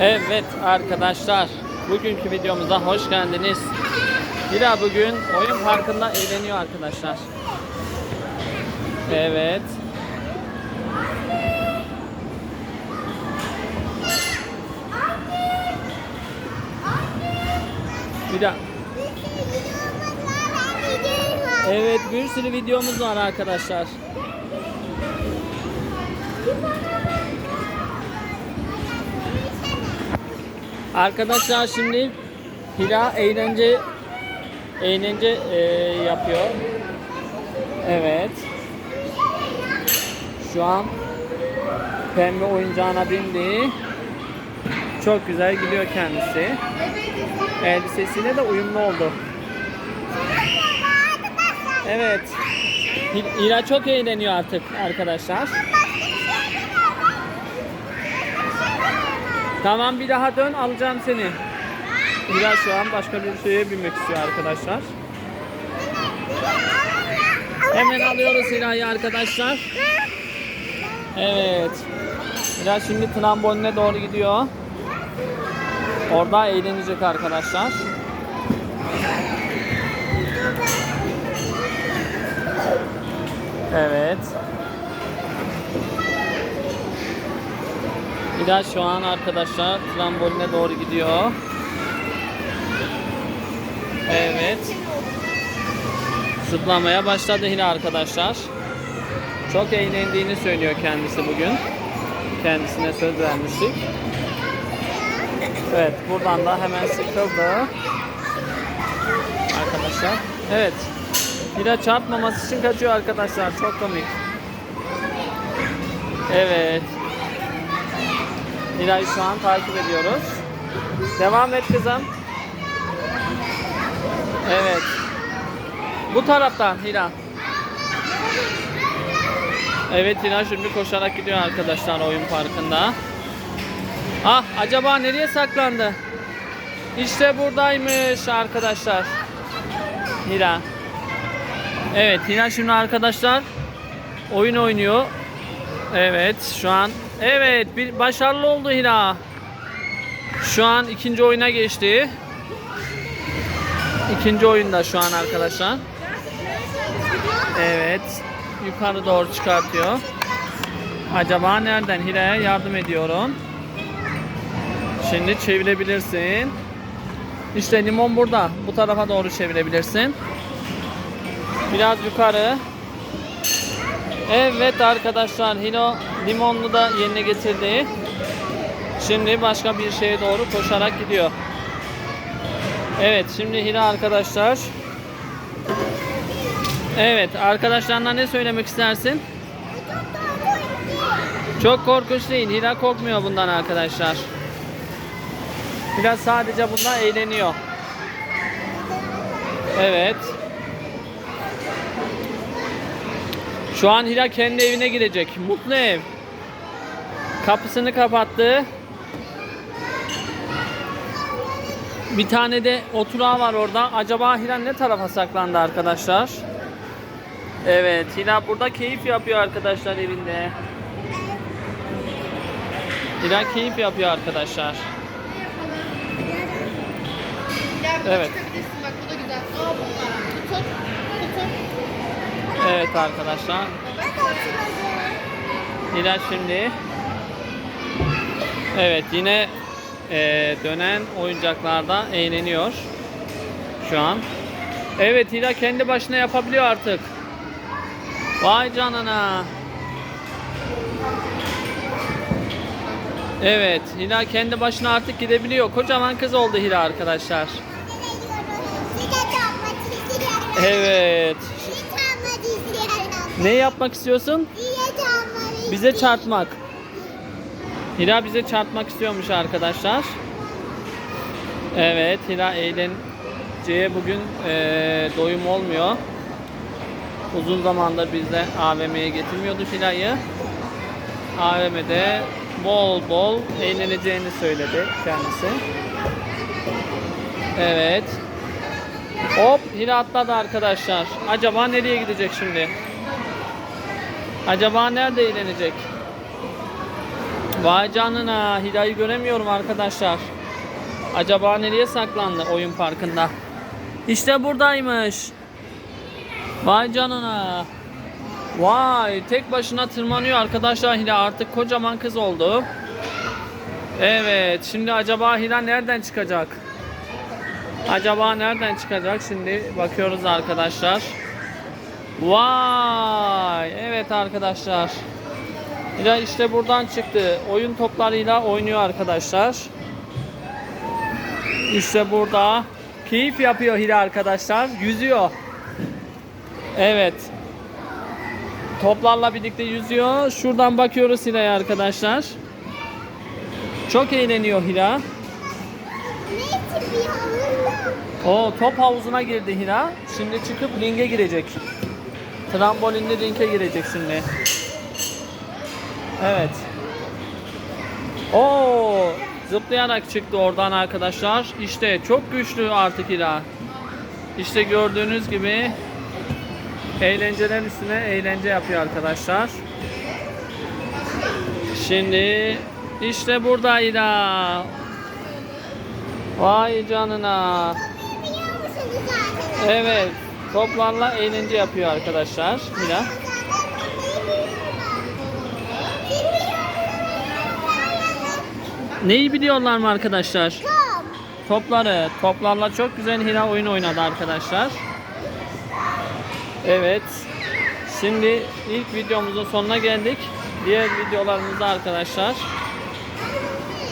Evet arkadaşlar, bugünkü videomuza hoş geldiniz. Hira bugün oyun parkında eğleniyor arkadaşlar. Evet. Hira, evet bir sürü videomuz var arkadaşlar. Arkadaşlar şimdi Hira eğlence eğlence e, yapıyor. Evet. Şu an pembe oyuncağına bindi. Çok güzel gidiyor kendisi. Elbisesiyle de uyumlu oldu. Evet. Hi- Hira çok eğleniyor artık arkadaşlar. Tamam bir daha dön alacağım seni. Hira şu an başka bir şeye binmek istiyor arkadaşlar. Hemen alıyoruz Hira'yı arkadaşlar. Evet. Hira şimdi tramboline doğru gidiyor. Orada eğlenecek arkadaşlar. Hira şu an arkadaşlar tramboline doğru gidiyor. Evet. Zıplamaya başladı Hira arkadaşlar. Çok eğlendiğini söylüyor kendisi bugün. Kendisine söz vermiştik. Evet buradan da hemen sıkıldı. Arkadaşlar. Evet. Hira çarpmaması için kaçıyor arkadaşlar. Çok komik. Evet. Hira'yı şu an takip ediyoruz. Devam et kızım. Evet. Bu taraftan Hira. Evet Hira şimdi koşarak gidiyor arkadaşlar oyun parkında. Ah acaba nereye saklandı? İşte buradaymış arkadaşlar. Hira. Evet Hira şimdi arkadaşlar oyun oynuyor. Evet şu an evet bir başarılı oldu Hira. Şu an ikinci oyuna geçti. İkinci oyunda şu an arkadaşlar. Evet. Yukarı doğru çıkartıyor. Acaba nereden? Hira'ya yardım ediyorum. Şimdi çevirebilirsin. İşte limon burada. Bu tarafa doğru çevirebilirsin. Biraz yukarı. Evet arkadaşlar Hino limonlu da yerine getirdi. Şimdi başka bir şeye doğru koşarak gidiyor. Evet şimdi Hira arkadaşlar. Evet arkadaşlarına ne söylemek istersin? Çok korkunç değil. Hira korkmuyor bundan arkadaşlar. Biraz sadece bundan eğleniyor. Evet. Şu an Hira kendi evine girecek. Mutlu ev. Kapısını kapattı. Bir tane de oturağı var orada. Acaba Hira ne tarafa saklandı arkadaşlar? Evet, Hira burada keyif yapıyor arkadaşlar evinde. Hira keyif yapıyor arkadaşlar. Evet. Evet arkadaşlar. Hira şimdi Evet yine eee, dönen oyuncaklarda eğleniyor şu an. Evet Hira kendi başına yapabiliyor artık. Vay canına. Evet Hira kendi başına artık gidebiliyor. Kocaman kız oldu Hira arkadaşlar. Evet. Ne yapmak istiyorsun? Bize çarpmak. Hira bize çarpmak istiyormuş arkadaşlar. Evet Hira eğlenceye bugün eee, doyum olmuyor. Uzun zamandır bizde AVM'ye getirmiyordu Hira'yı. AVM'de bol bol eğleneceğini söyledi kendisi. Evet. Hop Hira atladı arkadaşlar. Acaba nereye gidecek şimdi? Acaba nerede eğlenecek? Vay canına Hira'yı göremiyorum arkadaşlar. Acaba nereye saklandı oyun parkında? İşte buradaymış. Vay canına. Vay tek başına tırmanıyor arkadaşlar Hira artık kocaman kız oldu. Evet şimdi acaba Hira nereden çıkacak? Acaba nereden çıkacak? Şimdi bakıyoruz arkadaşlar. Vay evet arkadaşlar. Hira işte buradan çıktı. Oyun toplarıyla oynuyor arkadaşlar. İşte burada keyif yapıyor Hira arkadaşlar. Yüzüyor. Evet. Toplarla birlikte yüzüyor. Şuradan bakıyoruz Hira'ya arkadaşlar. Çok eğleniyor Hira. O top havuzuna girdi Hira. Şimdi çıkıp ringe girecek. Trambolinli ringe girecek şimdi. Evet. Oo, zıplayarak çıktı oradan arkadaşlar. İşte çok güçlü artık Hira. İşte gördüğünüz gibi eğlencelerin üstüne eğlence yapıyor arkadaşlar. Şimdi işte burada Hira. Vay canına. Evet. Toplarla eğlence yapıyor arkadaşlar. Mila. Neyi biliyorlar mı arkadaşlar? Top. Topları. Toplarla çok güzel Hira oyun oynadı arkadaşlar. Evet. Şimdi ilk videomuzun sonuna geldik. Diğer videolarımızda arkadaşlar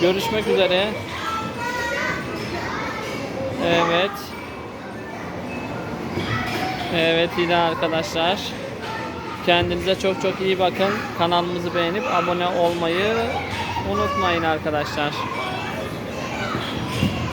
görüşmek üzere. Evet. Evet yine arkadaşlar. Kendinize çok çok iyi bakın. Kanalımızı beğenip abone olmayı unutmayın arkadaşlar.